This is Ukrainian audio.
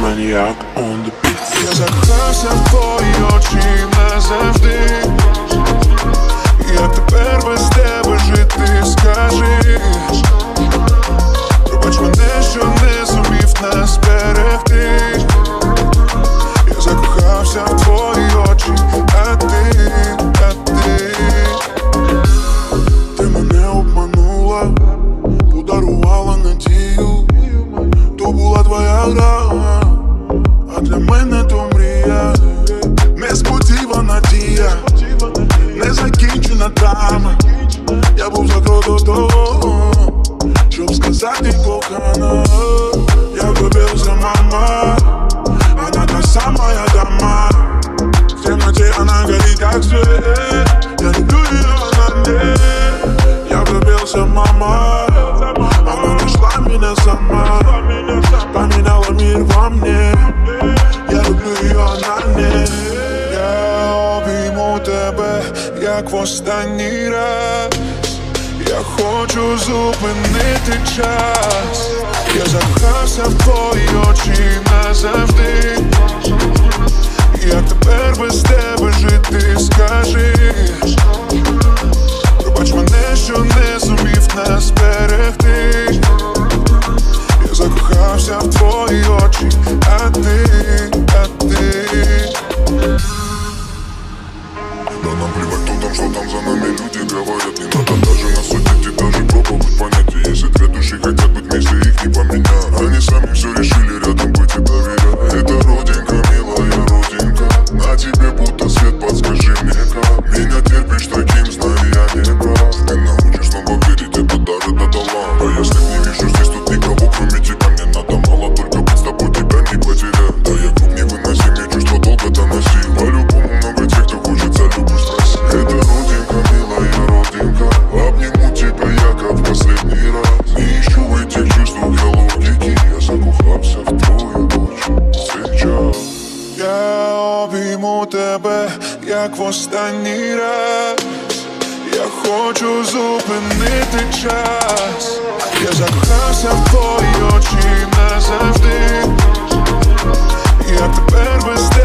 maniac on the beat. Закройся твой очи на завтра. була твоя гра, а для мене то мрія, несподівана дія, не закінчена драма. Я був закрото того, щоб сказати кохана во мне Я люблю її анальне Я обійму тебе, як в останній раз Я хочу зупинити час Я закахався в твої очі назавжди Як тепер без тебе жити скажи Пробач мене, що не зумів нас обійму тебе, як в останній раз. Я хочу зупинити час. Я закохався в твої очі назавжди. Я тепер без тебе